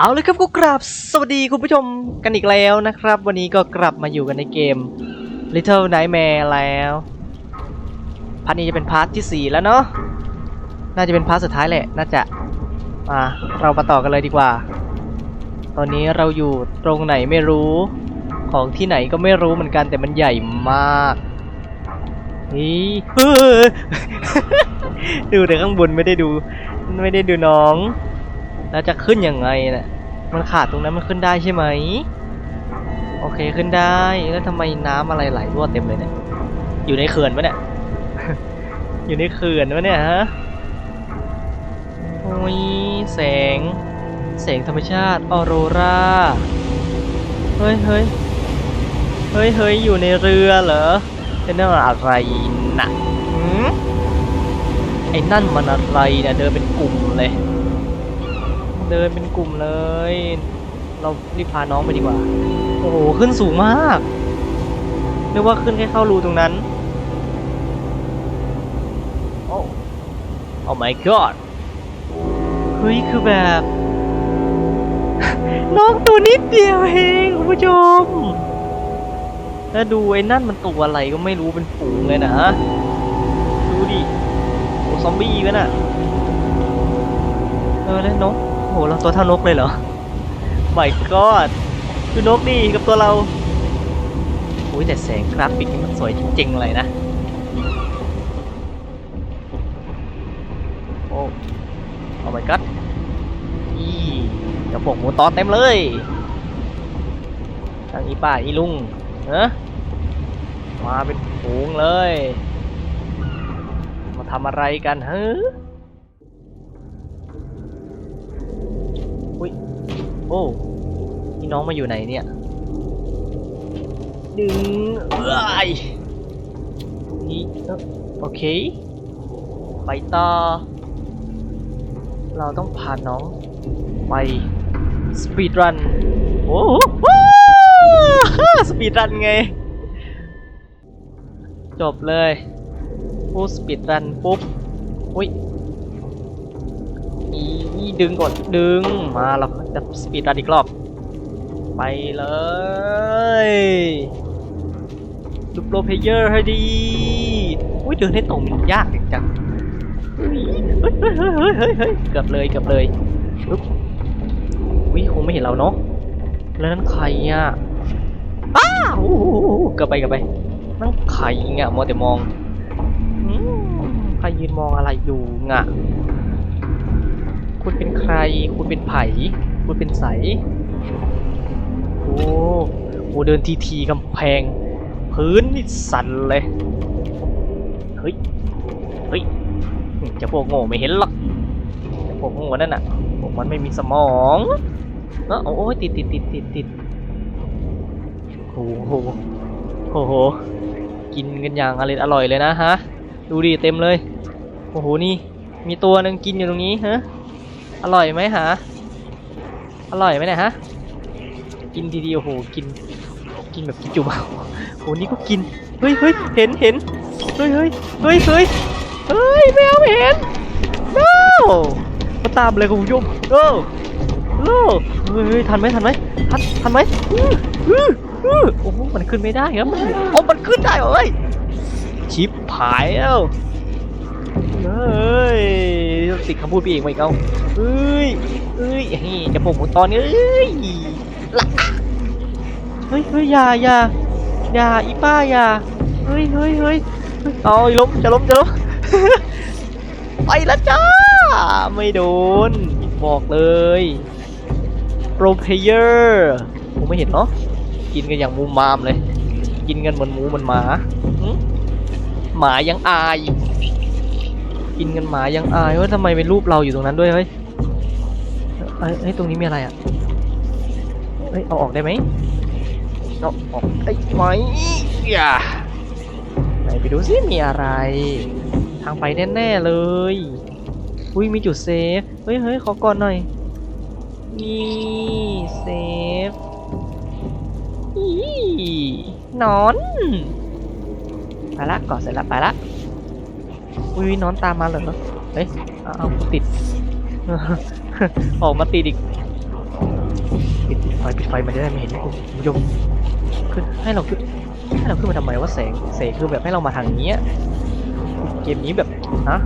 เอาเลยครับก็กราบสวัสดีคุณผู้ชมกันอีกแล้วนะครับ วันนี้ก็กลับมาอยู่กันในเกม Little Nightmare แล้วพาร์ทนี้จะเป็นพาร์ทที่ 4 แล้วเนาะน่าจะเป็นพาร์ทสุดท้ายแหละน่าจะมาเรามาต่อกันเลยดีกว่า ตอนนี้เราอยู่ตรงไหนไม่รู้ของที่ไหนก็ไม่รู้เหมือนกันแต่มันใหญ่มากนี่ดูแต่ข้างบนไม่ได้ดู ไม่ได้ดูน้อง แล้วจะขึ้นยังไงน่ะมันขาดตรงนั้นมันขึ้นได้ใช่ไหม โอเคขึ้นได้ แล้วทำไมน้ำอะไรไหลรั่วเต็มเลยเนี่ย อยู่ในเขื่อนปะเนี่ย อยู่ในเขื่อนปะเนี่ยฮะ โอ้ยแสง แสงธรรมชาติออโรราเฮ้ยเฮ้ยเฮ้ยเฮ้ยอยู่ในเรือเหรอเป็นนั่นมันอะไรน่ะหืมไอ้นั่นมันอะไรเนี่ยเดินเป็นกลุ่มเลย เดินเป็นกลุ่มเลย เรารีบพาน้องไปดีกว่า โอ้โห ขึ้นสูงมากนึกว่าขึ้นแค่เข้ารูตรงนั้น โอ้โอ้ my god เฮ้ย คือแบบ น้องตัวนิดเดียวเองคุณผู้ชม แล้วดูไอ้นั่นมันตัวอะไรก็ไม่รู้เป็นฝูงเลยนะ ดูดิ โอ้ซอมบี้กันอะเออแล้วนก หเราตัวเท่านกเลยเหรอ my god ดูนกดิกับตัวเราอุ้ยแต่แสงกราฟิกนี่มันสวยจริงๆเลยนะโอ้โอ้ my god อีกระโปงหมูตอเต็มเลยทางอีป้าอีลุงเนอะมาเป็นฝูงเลย มาทำอะไรกันเฮ้อ โอ้นี่น้องมาอยู่ไหนเนี่ยดึงเอ้ยนี่โอเค ไปต่อ เราต้องพาน้องไปสปีดรัน โอ้โหสปีดรันไง จบเลยพูดสปีดรันปุ๊บ อุ้ยนี่ดึงก่อนดึงมาเรา จะสปีดรันอีกรอบ ไปเลยดูโปรเพเยอร์ให้ดีอุ้ยเดินให้ตรงมันยากจังเฮ้ยเฮ้ยเฮ้ยเฮ้ยเฮ้ยเกือบเลยเกือบเลยปึ๊บอุ้ยคงไม่เห็นเราเนาะแล้วนั่นใครอะอ้าวเกือบไปเกือบไปนั่นใครเงี้ยมัวแต่มองใครยืนมองอะไรอยู่งะคุณเป็นใคร คุณเป็นไผ่ คุณเป็นใส โอ้โหเดินทีทีกำแพง พื้นนี่สั่นเลย เฮ้ย เฮ้ย จะพวกโง่ไม่เห็นหรอกจะพวกโง่นั่นน่ะพวกมันไม่มีสมองเออโอ้ยติดติดติดติดติดโอ้โหโอ้โห กินกันอย่างอร่อยอร่อยเลยนะฮะ ดูดิเต็มเลย โอ้โห นี่ มีตัวหนึ่งกินอยู่ตรงนี้ฮะ อร่อยไหมฮะ อร่อยไหมเนี่ยฮะ กินทีเดียวโหกิน กินแบบกินจุ่มเอาโหนี่ก็กิน เฮ้ยเฮ้ยเห็นเห็นเฮ้ยเฮ้ยเฮ้ยเฮ้ยเฮ้ยแมวเห็นโน้มาตามเลยคุณผู้ชมโอ้โอ้เฮ้ยเฮ้ยทันไหมทันไหมทันทันไหมโอ้โหมันขึ้นไม่ได้ครับมันโอ้มันขึ้นได้เหรอเอ้ยชิปหายแล้วเฮ้ยติดคำพูดพี่เองไปเอาเอ้ย เอ้ยเฮ้ยจะโปกหมูตอนนี้เอ้ยละเฮ้ยเฮ้ยอย่าอย่าอย่าอีป้าอย่าเฮ้ยเฮ้ยเฮ้ยเอาล้มจะล้มจะล้มไปล้วจ้า ไม่โดน บอกเลยโปรเพเยอร์ผมไม่เห็นเนาะกินกันอย่างมูมามเลย กินกันเหมือนหมูเหมือนหมาหึหมายังอาย กินกันหมายังอายว่าทำไมเป็นรูปเราอยู่ตรงนั้นด้วยเฮ้ย เอ้ยเฮ้ยตรงนี้มีอะไรอะเฮ้ยเอาออกได้ไหมเอาออกได้ไหมอย่าไหนไปดูซิมีอะไร ทางไปแน่ๆเลย อุ้ยมีจุดเซฟ เฮ้ยเฮ้ยขอก่อนหน่อย นี่เซฟอีนอนไปละก่อนเสร็จละไปละอุ้ยนอนตามมาเหรอเฮ้ยเอาเอาติด ออกมาติดอีกไฟปิดไฟมันจะได้ไม่เห็นคุณผู้ชมขึ้นให้เราขึ้นให้เราขึ้นมาทำไมว่าแสงแสงคือแบบให้เรามาทางนี้เกมนี้แบบฮะ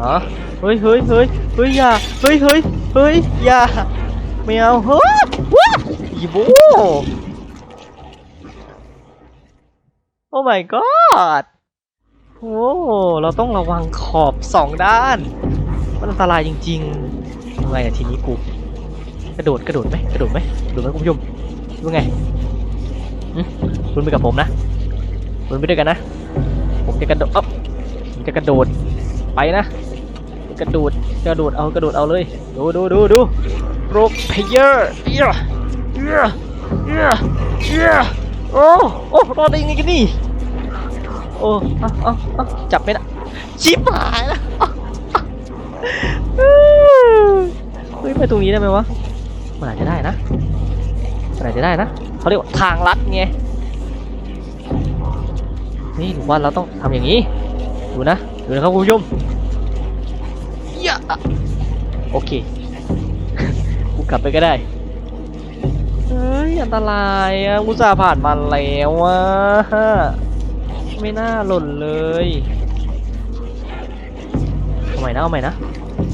ฮะเฮ้ยเฮ้ยเฮ้ยเฮ้ยอย่าเฮ้ยเฮ้ยเฮ้ยอย่าไม่เอาเฮ้ยว้าอีโบโอ้ my god โอ้เราต้องระวังขอบสองด้าน มันอันตรายจริงๆยัง ไงอะทีนี้กูกระโดดกระโดดไหมกระโดดไหมกระโดดไหมคุณผู้ชมรู้ไงคุณไปกับผมนะคุณไปด้วยกันนะ ผมจะกระโดดอ๊อบผมจะกระโดดไปนะกระโดดกระโดดเอากระโดดเอาเลยดูดูดูดูโรเพเยอร์เยอะเยอะเยอะเยอะโอ้โอ้รอดได้ยังไงกันนี่โอ้เอาเอาเอาจับไม่ได้ชิบหายแล้ว เฮ้ยไปตรงนี้ได้ไหมวะมันอาจจะได้นะมันอาจจะได้นะเขาเรียกว่าทางลัดไงนี่ผมว่าเราต้องทำอย่างนี้ดูนะดูนะครับคุณผู้ชมเยอะโอเคกูกลับไปก็ได้เฮ้ยอันตรายอะกูจะผ่านมาแล้วอะไม่น่าหล่นเลยเอาใหม่นะเอาใหม่นะ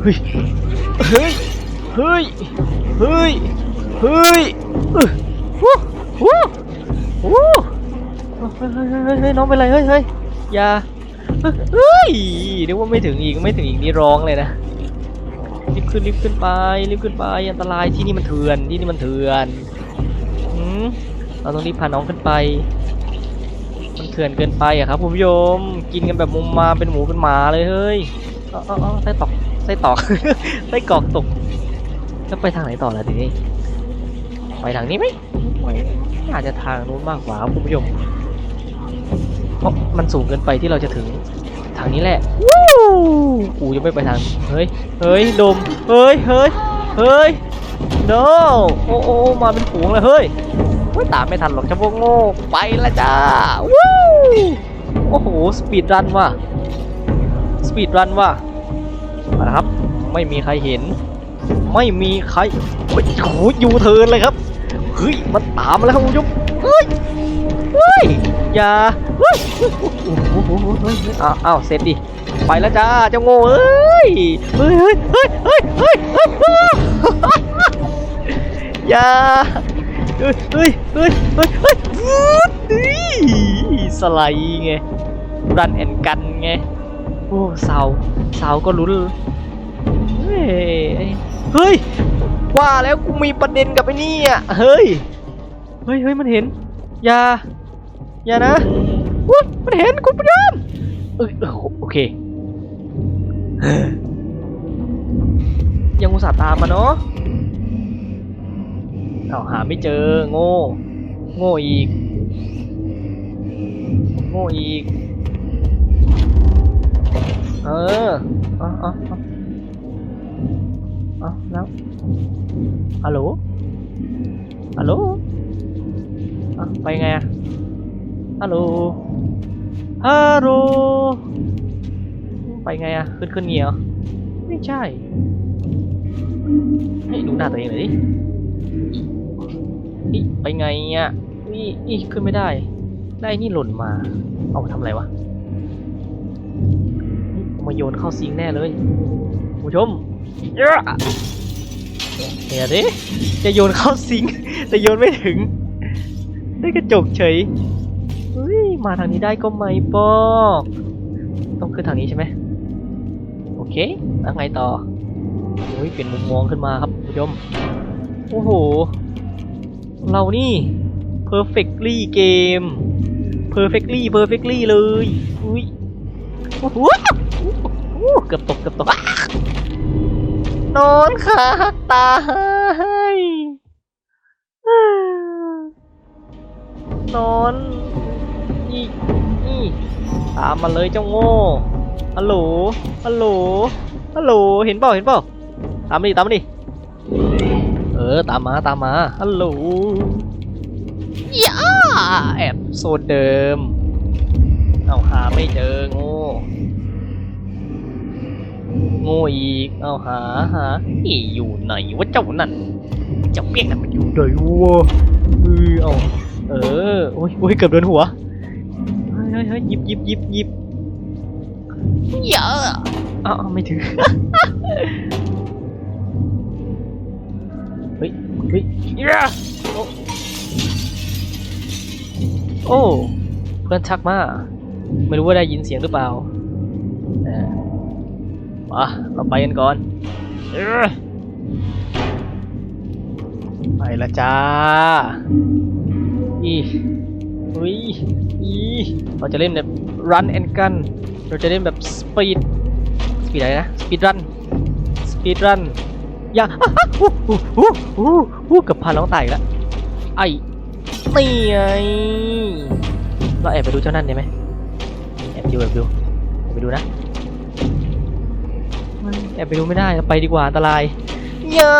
เฮ้ยเฮ้ย เฮ้ย เฮ้ย เฮ้ยอือฮู้ฮู้ฮู้เฮ้ยเฮ้ยเฮ้ยเฮ้ยน้องเป็นไร เฮ้ยเฮ้ยอย่า เฮ้ยนึกว่าไม่ถึงอีก ไม่ถึงอีกนี่ร้องเลยนะ รีบขึ้น รีบขึ้นไป รีบขึ้นไป อันตราย ที่นี่มันเถื่อน ที่นี่มันเถื่อนหืมเราต้องรีบพาน้องขึ้นไป มันเถื่อนเกินไปอะครับคุณผู้ชม กินกันแบบมุมมาเป็นหมูเป็นหมาเลยเฮ้ย เอ๋อไส้ตอกไส้ตอกไส้กรอกตก แล้วไปทางไหนต่อล่ะทีนี้ ไปทางนี้ไหมไม่น่าจจะทางนู้นมากกว่าคุณผู้ชม เพราะมันสูงเกินไปที่เราจะถึงทางนี้แหละวู้กูยังไม่ไปทาง เฮ้ย เฮ้ย ดม เฮ้ย เฮ้ย เฮ้ย no โอ้โอ้โอ้มาเป็นฝูงเลยเฮ้ยไม่ตามไม่ทันหรอกเจ้าวกโง่ไปละจ้าวู้โอ้โห สปีดรันว่ะ สปีดรันว่ะมาครับ ไม่มีใครเห็น ไม่มีใครโอ้ยโหยูเทินเลยครับเฮ้ยมันตามมาแล้วครับคุณผู้ชมเฮ้ยเฮ้ยอย่าเฮ้ยอ้าวเสร็จดิไปแล้วจ้าเจ้าโง่เอ้ยเฮ้ยเฮ้ยเฮ้ยเฮ้ยอย่าเฮ้ยเฮ้ยเฮ้ยเฮ้ยเฮ้ยเฮ้ยสไลด์ไงรันแอนกันไงโอ้สาวสาวก็ลุ้น เฮ้ยเฮ้ย ว่าแล้วกูมีประเด็นกับไอ้นี่อะ เฮ้ย เฮ้ยเฮ้ยมันเห็น อย่า อย่านะอุ๊ยมันเห็นคุณผู้ชมเอ้ยเออโอเค ยังอุตส่าห์ตามมาเนาะเอาหาไม่เจอ โง่ โง่อีก โง่อีก เออเอาเอาเอาเอแล้วฮัลโหลฮัลโหลอะไปไงอะฮัลโหล ฮัลโหล ไปไงอะขึ้นขึ้นเงี้ยเหรอไม่ใช่ ให้ดูหน้าตัวเองหน่อยดิอีไปไงอะนี่อีขึ้นไม่ได้ ได้นี่หล่นมา เอามาทำอะไรวะ มาโยนเข้าซิงแน่เลยผู้ชม เยอะเดี๋ยวดิจะโยนเข้าซิงค์แต่โยนไม่ถึง ได้กระจกเฉยเฮ้ยมาทางนี้ได้ก็ไม่บอกต้องขึ้นทางนี้ใช่ไหมโอเคแล้วไงต่อโอ้ยเปลี่ยนมุมมองขึ้นมาครับคุณผู้ชมโอ้โห เรานี่ perfectly game perfectly perfectly เลยอุ้ยโอ้โหเกือบตกเกือบตก นอนขาหักตายนอนอีอีตามมาเลยเจ้าโง่ฮัลโหลฮัลโหลฮัลโหลเห็นเปล่าเห็นเปล่าตามมาดิตามมาดิเออตามมาตามมาฮัลโหลย่าแอบโซนเดิมเอาหาไม่เจอโง่ โง่อีก เอาหาหาอีอยู่ไหนวะเจ้านั่นเจ้าเปียกนั่นมันอยู่ไหนวะเออเอาเออโอ้ยโอ้ยเกือบโดนหัว เฮ้ยเฮ้ยเฮ้ยหยิบหยิบหยิบหยิบเยอะอ้าวอ้าไม่ถึง เฮ้ย เฮ้ยเย้โอ้โอ้ เพื่อนชักมา ไม่รู้ว่าได้ยินเสียงหรือเปล่า มาเราไปกันก่อนเออไปละจ้าอีอุ้ยอีเราจะเล่นแบบ run and gun เราจะเล่นแบบ speed speed อะไรนะ speed run speed run อย่าอู้หูหูหูหูเกับพาน้องตายอีกแล้วไอ้นี่ไงเราแอบไปดูเจ้านั่นได้ไหมแอบดูแอบดูแอบไปดูนะไม่ แอบไปดูไม่ได้เราไปดีกว่าอันตรายเยอ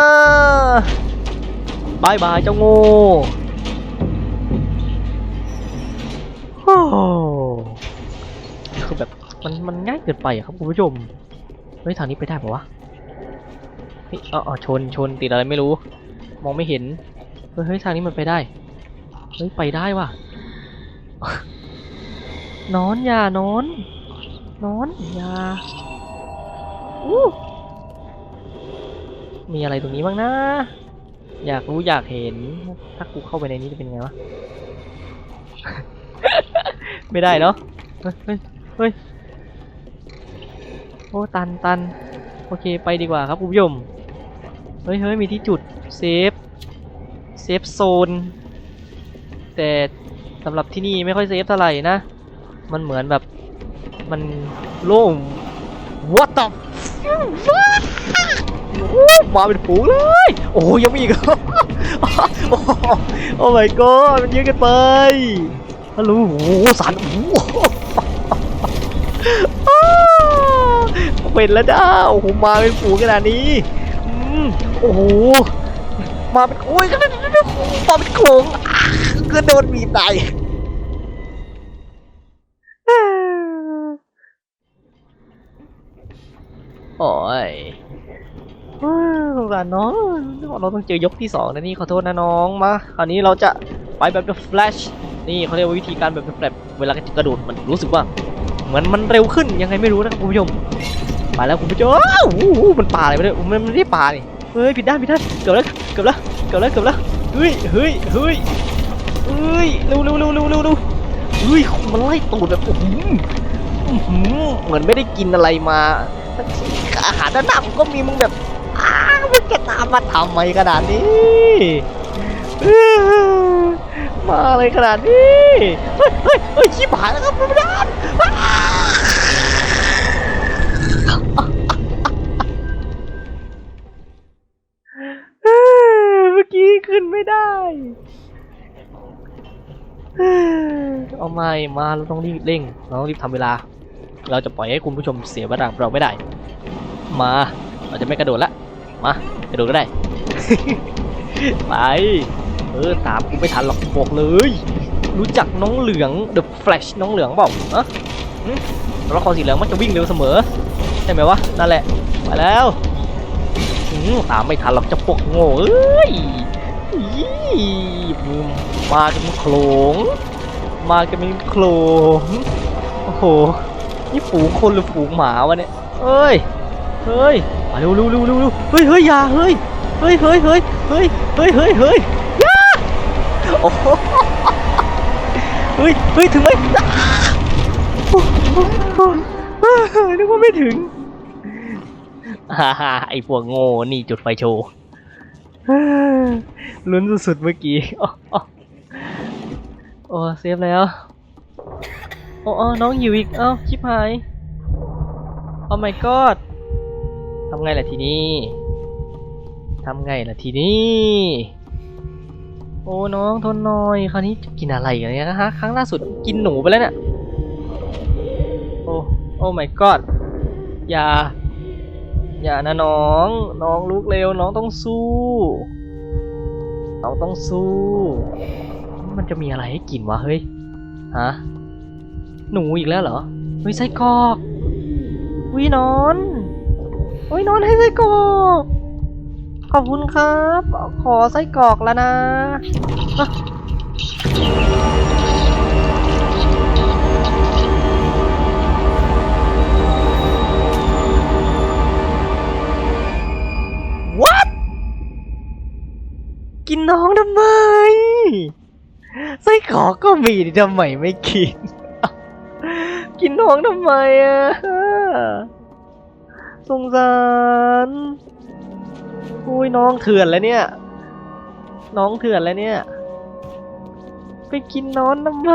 ะบายบายเจ้าโง่โอ้คือแบบมันมันง่ายเกินไปอะครับคุณผู้ชมเฮ้ยทางนี้ไปได้ปะวะเฮ้ยอ๋ออ๋อชนชนติดอะไรไม่รู้ มองไม่เห็นเฮ้ยเฮ้ยทางนี้มันไปได้เฮ้ยไปได้ว่ะนอนอย่านอนนอนอย่าอู้ มีอะไรตรงนี้บ้างนะ อยากรู้อยากเห็น ถ้ากูเข้าไปในนี้จะเป็นไงวะ ไม่ได้เนาะเฮ้ยเฮ้ย เฮ้ย โอ้ ตันตัน โอเค ไปดีกว่าครับคุณผู้ชม เฮ้ยเฮ้ยมีที่จุดเซฟ เซฟโซน แต่สำหรับที่นี่ไม่ค่อยเซฟเท่าไหร่นะ มันเหมือนแบบ มันโล่ง What the fuck โอ้ มาเป็นฝูงเลย โอ้ยังมีอีกโอ้ my god มันเยอะเกันไปฮัลโหลโอ้สันโอ้เป็นแล้วจ้าโอ้โหมาเป็นฝูงขนาดนี้อืมโอ้โหมาเป็นโอ้ยก็เป็นมาเป็นโขงก็โดนบีตายโอ้ย สงสารน้องเราต้องเจอยกที่สองนะนี่ขอโทษนะน้องมาคราวนี้เราจะไปแบบ flash นี่เขาเรียกว่าวิธีการแบบแบบเวลากระโดดมันรู้สึกว่าเหมือนมันเร็วขึ้นยังไงไม่รู้นะคุณผู้ชมไปแล้วคุณผู้ชมอ้าวโอ้โหมันป่าอะไรไม่ได้มันไม่ได้ป่านี่เฮ้ยผิดด้านผิดด้านเกือบแล้วเกือบแล้วเกือบแล้วเกือบแล้วเฮ้ยเฮ้ยเฮ้ยเฮ้ยเร็วเร็วเร็วเร็วเร็วเร็วเฮ้ยมันไล่ตูดแบบโอ้โหเหมือนไม่ได้กินอะไรมาอาหารด้านหน้าผมก็มีมึงแบบ มึงจะตามมาทำไมขนาดนี้ มาอะไรขนาดนี้ เฮ้ยเฮ้ยเฮ้ยชิบหายแล้วครับคุณผู้ชมอ้าเอ้อเมื่อกี้ขึ้นไม่ได้เออเอาไม่มาเราต้องรีบเร่ง เราต้องรีบทำเวลา เราจะปล่อยให้คุณผู้ชมเสียเวลาเราไม่ได้ มา เราจะไม่กระโดดละ มากระโดดก็ได้ ไป เออตามกูไม่ทันหรอกบอกเลย รู้จักน้องเหลือง The Flash น้องเหลืองเปล่าอะหึตัวละครสีเหลืองมันจะวิ่งเร็วเสมอ ใช่ไหมวะ นั่นแหละ ไปแล้วอืมตามไม่ทันหรอกเจะพวกโง่เอ้ยอีมากันเป็นโขลงมากันเป็นโขลงโอ้โห นี่ฝูงคนหรือฝูงหมาวะเนี่ยเอ้ย เฮ้ยมา เร็วเร็วเร็วเร็วเร็วเฮ้ยเฮ้ยอย่าเฮ้ยเฮ้ยเฮ้ยเฮ้ยเฮ้ยเฮ้ยเฮ้ยเฮ้ยอย่าโอ้โหเฮ้ยเฮ้ยถึงไหมอ้าโอ้โหนึกว่าไม่ถึงฮ่าฮ่าไอพวกโง่นี่จุดไฟโชว์ลุ้นสุดๆเมื่อกี้โอ้โอ้โอ้เซฟแล้วโอ้โอ้น้องหิวอีกเอ้าชิบหายโอ้ my god ทำไงล่ะทีนี้ทำไงล่ะทีนี้ โอ้น้องทนหน่อยคราวนี้จะกินอะไรกันเนี่ยนะฮะครั้งล่าสุดกินหนูไปแล้วเนี่ยโอ้โอ้ my god อย่า อย่านะน้อง น้องลุกเร็วน้องต้องสู้ น้องต้องสู้ มันจะมีอะไรให้กินวะเฮ้ยฮะหนูอีกแล้วเหรอเฮ้ยไส้กรอกวินอน วินอนให้ไส้กรอกขอบคุณครับ ขอไส้กรอกแล้วนะวัดกินน้องทำไมไส้กรอกก็มีทำไมไม่กิน กินน้องทำไมอะ สงสารอุ้ยน้องเถื่อนแล้วเนี่ย น้องเถื่อนแล้วเนี่ย ไปกินน้องทำไม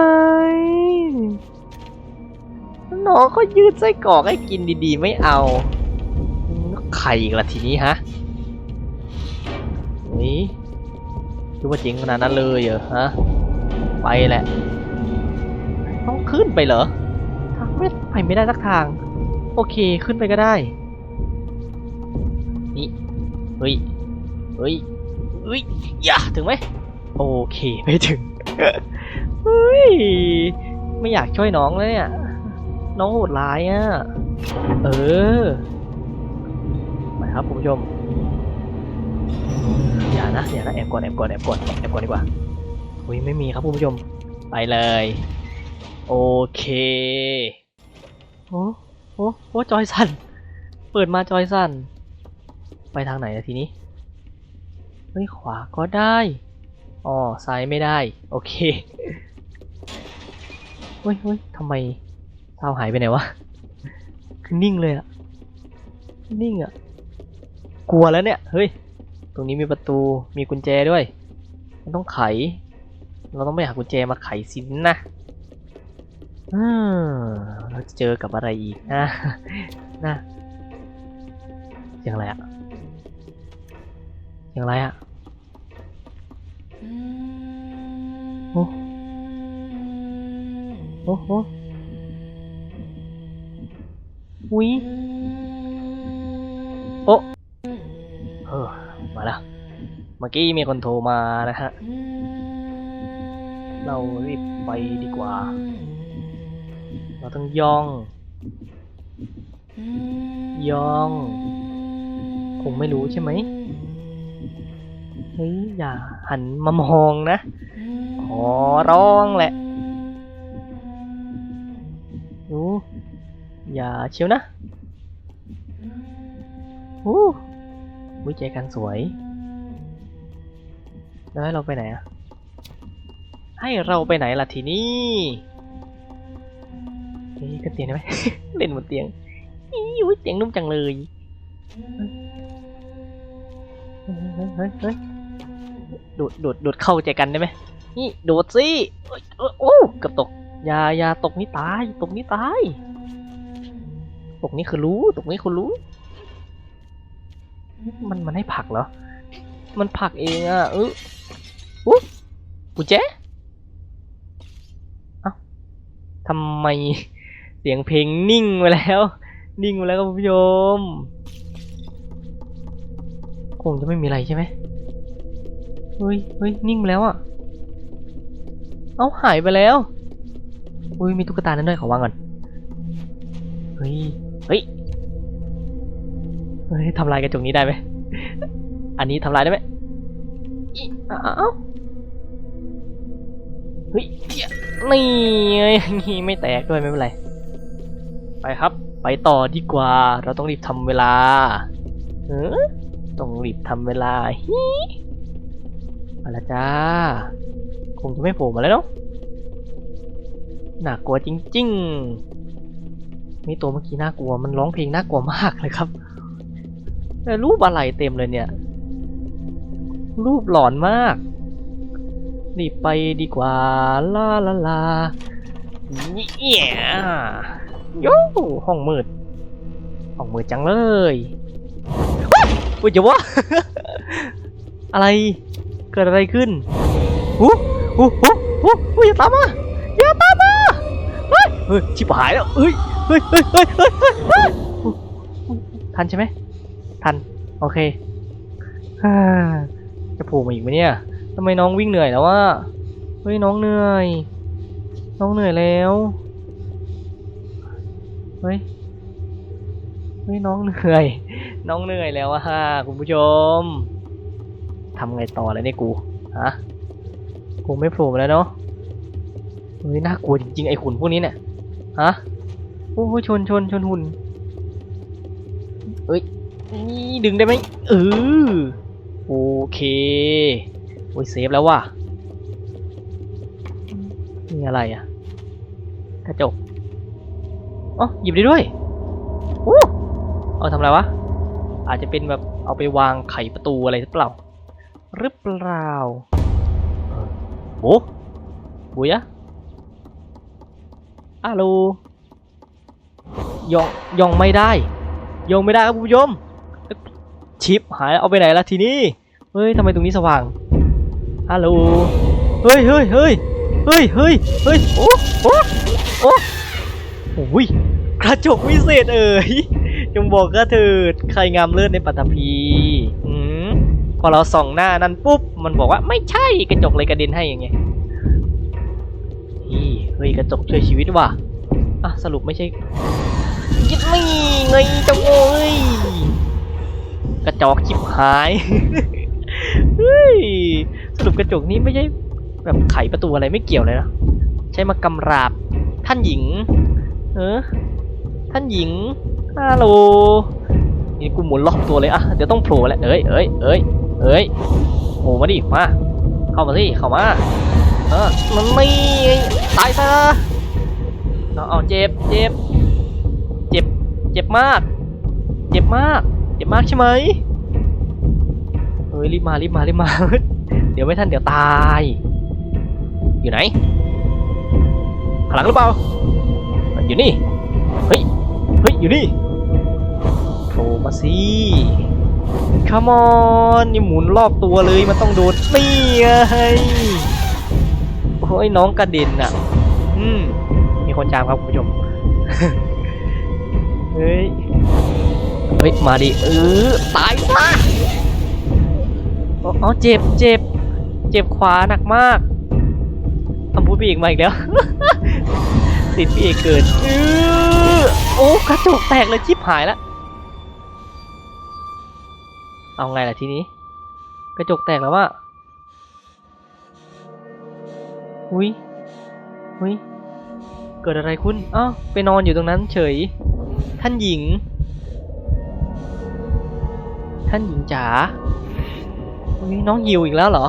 น้องก็ยืดไส้กรอกให้กินดีๆ ไม่เอาไข่อีกละทีนี้ฮะนี่คิดว่าจริงขนาดนั้นเลยเหรอฮะไปแหละ ต้องขึ้นไปเหรอทางไม่ไปไม่ได้สักทาง โอเคขึ้นไปก็ได้ นี่เฮ้ยเฮ้ยเฮ้ยอย่าถึงไหมโอเคไม่ถึงเฮ้ยไม่อยากช่วยน้องเลยเนี่ยน้องโหดร้ายอะเออไปครับคุณผู้ชมอย่านะอย่านะแอบก่อนแอบก่อนแอบก่อนแอบก่อนดีกว่าเฮ้ยไม่มีครับคุณผู้ชมไปเลยโอเคโอ้โอ้โอ้จอยสันเปิดมาจอยสัน ไปทางไหนอะทีนี้ เฮ้ย ขวาก็ได้ อ๋อ ซ้ายไม่ได้ โอเค เฮ้ยเฮ้ยทำไมเท้าหายไปไหนวะ คือนิ่งเลยอะนิ่งอะกลัวแล้วเนี่ย เฮ้ย ตรงนี้มีประตู มีกุญแจด้วย มันต้องไข เราต้องไปหากุญแจมาไขสินนะอืมเราจะเจอกับอะไรอีกนะนะเสียงอะไรอะ เสียงอะไรอะโอ้โอ้โหอุ้ยโอ้เออมาแล้ว เมื่อกี้มีคนโทรมานะฮะ เรารีบไปดีกว่า เราต้องย่อง ย่อง คงไม่รู้ใช่ไหม เฮ้ยอย่าหันมามองนะขอร้องแหละดูอย่าเชียวนะอู้วิจัยกันสวย แล้วให้เราไปไหนอะให้เราไปไหนล่ะทีนี้เฮ้ยขึ้นเตียงได้ไหมเล่นบนเตียงอีวิเตียงนุ่มจังเลยเฮ้ยเฮ้ยเฮ้ยเฮ้ยโดดโดดโดดเข้าใจกันได้ไหมนี่โดดสิเอ้ยเอ้ยโอ้กือบตกอย่าอย่าตกนี่ตาย ตกนี่ตาย ตกนี่คือรู้ ตกนี่คือรู้ มันมันให้ผลักเหรอ มันผลักเองอะเอออุ๊กุญแจเอ้าทำไมเสียงเพลงนิ่งไปแล้ว นิ่งไปแล้วคุณผู้ชมคงจะไม่มีอะไรใช่ไหม เฮ้ยเฮ้ยนิ่งไปแล้วอะ เอ้าหายไปแล้วอุ้ยมีตุ๊กตานั่นด้วยขอวางก่อนเฮ้ยเฮ้ยเฮ้ยทำลายกระจกนี้ได้ไหมอันนี้ทำลายได้ไหมอิอ้าวเฮ้ยนี่ไงงี้ไม่แตกด้วยไม่เป็นไรไปครับ ไปต่อดีกว่า เราต้องรีบทำเวลาเออต้องรีบทำเวลาฮิ มาแล้วจ้า คงจะไม่โผล่มาแล้วเนาะน่ากลัวจริงๆนี่ตัวเมื่อกี้น่ากลัว มันร้องเพลงน่ากลัวมากเลยครับแต่รูปอะไรเต็มเลยเนี่ย รูปหลอนมาก รีบไปดีกว่า ลาลาลาเหี้ยโย่ห้องมืด ห้องมืดจังเลยอุ้ยเดี๋ยววะ อะไร เกิดอะไรขึ้นหูหูหูหูหูอย่าตามมาอย่าตามมาเฮ้ยเฮ้ยชิบหายแล้วเฮ้ยเฮ้ยเฮ้ยเฮ้ยเฮ้ยเฮ้ยเฮ้ยหูหูทันใช่ไหมทันโอเคฮ่าจะโผล่มาอีกไหมเนี่ยทำไมน้องวิ่งเหนื่อยแล้ววะเฮ้ยน้องเหนื่อย น้องเหนื่อยแล้วเฮ้ยเฮ้ยน้องเหนื่อย น้องเหนื่อยแล้วอะฮะคุณผู้ชม ทำไงต่อแล้วเนี่ยกูฮะกูไม่โผล่มาแล้วเนาะเฮ้ยน่ากลัวจริงๆไอ้หุ่นพวกนี้เนี่ยฮะโอ้ยชนชนชนหุ่นเอ้ยนี่ดึงได้ไหมเออโอเคโอ้ยเซฟแล้วว่ะนี่อะไรอะกระจกอ๋อหยิบได้ด้วยโอ้เอาทำอะไรวะอาจจะเป็นแบบเอาไปวางไขประตูอะไรหรือเปล่า หรือเปล่าโอ้บุยะฮัลโหลยองยองไม่ได้ยองไม่ได้ครับคุณผู้ชมชิปหายเอาไปไหนละทีนี้เฮ้ยทำไมตรงนี้สว่างฮัลโหลเฮ้ยเฮ้ยเฮ้ยเฮ้ยเฮ้ยเฮ้ยโอ้โอ้โอ้โอ้ยกระจกวิเศษเอ่ยจงบอกก็เถิดใครงามเลิศในปัตตภี อืมพอเราส่องหน้านั้นปุ๊บมันบอกว่าไม่ใช่กระจกเลยกระเด็นให้อยังไงนี่เฮ้ยกระจกช่วยชีวิตว่ะอะสรุปไม่ใช่ยิดไม่ไงเจ้าโง่เอ้ยกระจอกชิบหายเฮ้ยสรุปกระจกนี้ไม่ใช่แบบไขประตูอะไรไม่เกี่ยวเลยนะใช้มากำราบท่านหญิง เออท่านหญิงฮัลโหลนี่กูหมุนรอบตัวเลยอะเดี๋ยวต้องโผล่แล้วเอ้ยเอ้ยเอ้ย เอ้ยโผล่มาดิมาเข้ามาสิเข้ามาเออมันไม่ตายซะเอาเอาเจ็บเจ็บเจ็บเจ็บมาก เจ็บมาก เจ็บมากใช่ไหมเฮ้ยรีบมารีบมารีบมา เดี๋ยวไม่ทันเดี๋ยวตาย อยู่ไหนข้างหลังหรือเปล่าอยู่นี่เฮ้ยเฮ้ยอยู่นี่โผล่มาสิ come on นี่หมุนรอบตัวเลยมันต้องโดนนี่ไงโอ้ยน้องกระเด็นอะ อืมมีคนจามครับคุณผู้ชม เฮ้ย เฮ้ย มาดิ เออ ตายซะอ๋ออ๋อเจ็บเจ็บ เจ็บขวาหนักมากทำพูดพี่เอกมาอีกแล้ว ติดพี่เอกเกินเออโอ้กระจกแตกเลยชิบหายแล้ว เอาไงล่ะทีนี้ กระจกแตกแล้วว่าอุ้ยอุ้ยเกิดอะไรคุณอ้าวไปนอนอยู่ตรงนั้นเฉย ท่านหญิง ท่านหญิงจ๋าอุ้ยน้องหิวอีกแล้วเหรอ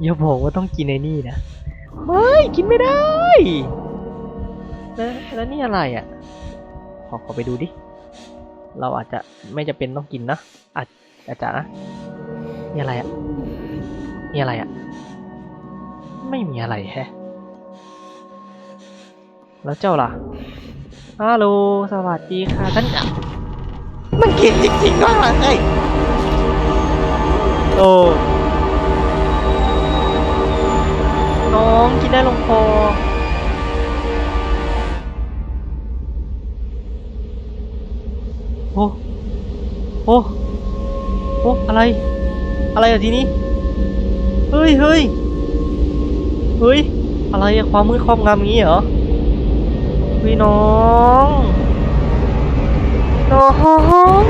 อย่าบอกว่าต้องกินไอ้นี่นะเฮ้ยกินไม่ได้ แล้วแล้วนี่อะไรอะ ขอขอไปดูดิ เราอาจจะไม่จะเป็นต้องกินนะอาจอาจจะนะนี่อะไรอะนี่อะไรอะไม่มีอะไรแฮะ แล้วเจ้าล่ะฮัลโหลสวัสดีค่ะท่านมันกินจริงๆก็ไงโอ้น้องกินได้ลงคอ โอ้โอ้โอ้อะไร อะไรอะทีนี้ เฮ้ยเฮ้ยเฮ้ย อะไรอะความมืดครอบงำงี้เหรอพี่น้อง น้อง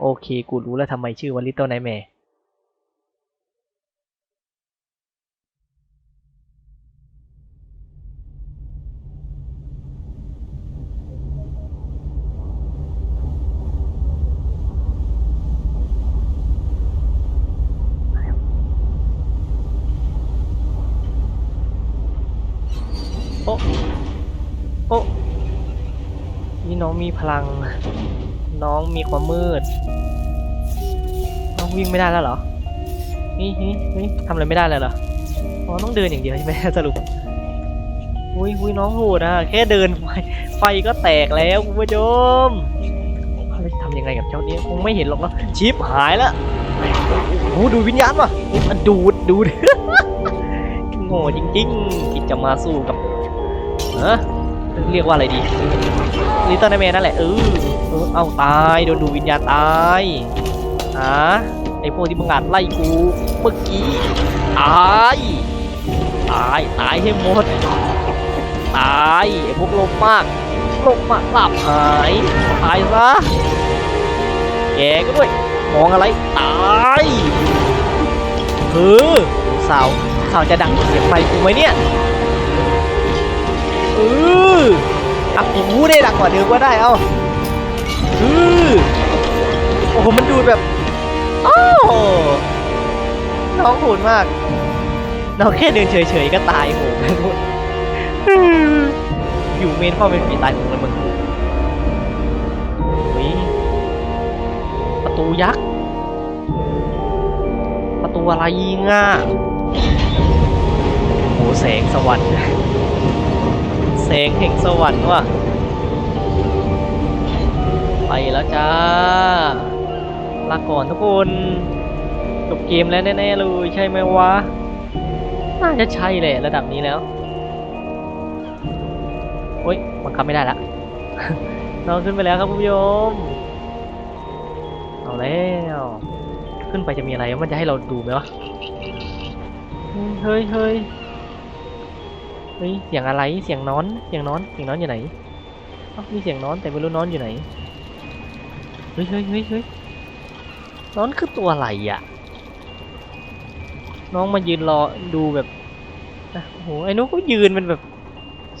โอเค กูรู้แล้วทำไมชื่อว่าลิตเติ้ลไนแมร์ โอ้โอ้นี่น้องมีพลัง น้องมีความมืด น้องวิ่งไม่ได้แล้วเหรอ นี่นี่นี่ทำอะไรไม่ได้เลยเหรออ๋อต้องเดินอย่างเดียวใช่ไหมสรุปอุ้ยอุ้ยน้องโหดอะ แค่เดินไฟไฟก็แตกแล้วคุณผู้ชมเราจะทำยังไงกับเจ้าเนี้ยคงไม่เห็นหรอกนะชิปหายแล้วโอ้ดูวิญญาณว่ะดูดดูดโง่จริงๆคิดจะมาสู้กับ เรียกว่าอะไรดีลิตเติ้ลไนแมนนั่นแหละเออเออเอาตายโดนดูวิญญาณตายฮะไอพวกที่มึงอาจไล่กูเมื่อกี้ตายตายตายให้หมดตายไอพวกโลภมากโลภมากลาบหายตายซะแกก็ด้วยมองอะไรตายเออสาวสาวจะดังเสียงไฟกูไหมเนี่ย เอออะกูได้ดังกว่าเดิมก็ได้เอ้าเออโอ้โหมันดูแบบอ้าน้องโหดมาก น้องแค่เดินเฉยๆก็ตายโหไปหมดอยู่เมนพ่อเป็นผีตายของมันมึงประตูยักษ์ ประตูอะไรยิงอะโหแสงสวรรค์ แสงแห่งสวรรค์ว่ะ ไปแล้วจ้า ลาก่อนทุกคน จบเกมแล้วแน่ๆเลยใช่ไหมวะ น่าจะใช่แหละระดับนี้แล้วโอ๊ยบังคับไม่ได้ละเราขึ้นไปแล้วครับคุณผู้ชม เอาแล้ว ขึ้นไปจะมีอะไร มันจะให้เราดูไหมวะ เฮ้ยเฮ้ย เฮ้ยเสียงอะไรเสียงนอนเสียงนอนเสียงนอนอยู่ไหนอ้ามีเสียงนอนแต่ไม่รู้นอนอยู่ไหนเฮ้ยเฮ้ยเฮ้ยเฮ้ยนอนคือตัวอะไรอะ น้องมายืนรอดูแบบโอ้โหไอ้นุ๊กก็ยืนเป็นแบบ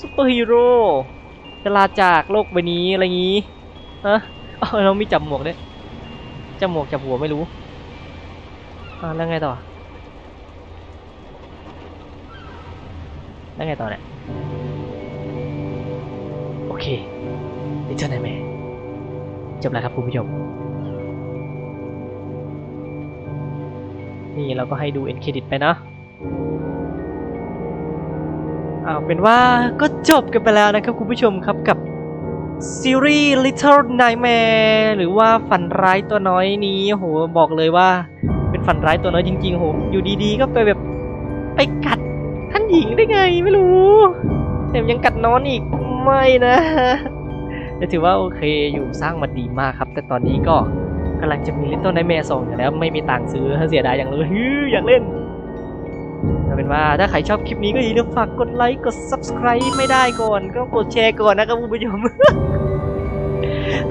ซุปเปอร์ฮีโร่จะลาจากโลกใบนี้อะไรงี้ฮะอ๋อน้องมีจับหมวกด้วยจับหมวกจับหัวไม่รู้อ่าแล้วไงต่อ แล้วไงต่อเนี่ย โอเคดิฉันนายแม่จบแล้วครับคุณผู้ชม นี่เราก็ให้ดูเอ็นเครดิตไปเนาะเอาเป็นว่าก็จบกันไปแล้วนะครับคุณผู้ชมครับกับซีรีส์ Little Nightmare หรือว่าฝันร้ายตัวน้อยนี้โหบอกเลยว่า เป็นฝันร้ายตัวน้อยจริงๆโหอยู่ดีๆ ก็ไปแบบไปกัด ญิงได้ไงไม่รู้แถมยังกัดน้อนอีกไม่นะแต่ถือว่าโอเคอยู่สร้างมาดีมากครับ แต่ตอนนี้ก็กำลังจะมี Little Nightmare 2อยู่แล้วไม่มีตังค์ซื้อเสียดายอย่างเลยอยากเล่นเอาเป็นว่าถ้าใครชอบคลิปนี้ก็อย่าลืมฝากกดไลค์กด subscribe ไม่ได้ก่อน ก็กดแชร์ก่อนนะครับคุณผู้ชม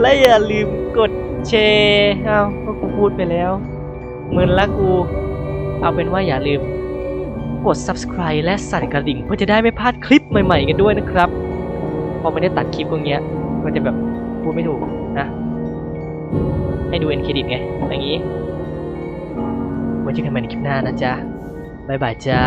และอย่าลืมกดแชร์เอาก็กูพูดไปแล้วมึนละกู เอาเป็นว่าอย่าลืม กด subscribe และสั่นกระดิ่ง เพื่อจะได้ไม่พลาดคลิปใหม่ๆกันด้วยนะครับ พอไม่ได้ตัดคลิปตรงเนี้ยก็จะแบบพูดไม่ถูกนะ ให้ดูเอ็นเครดิตไงอะไรอย่างงี้ไว้เจอกันใหม่ในคลิปหน้านะจ๊ะ บ๊ายบายจ้า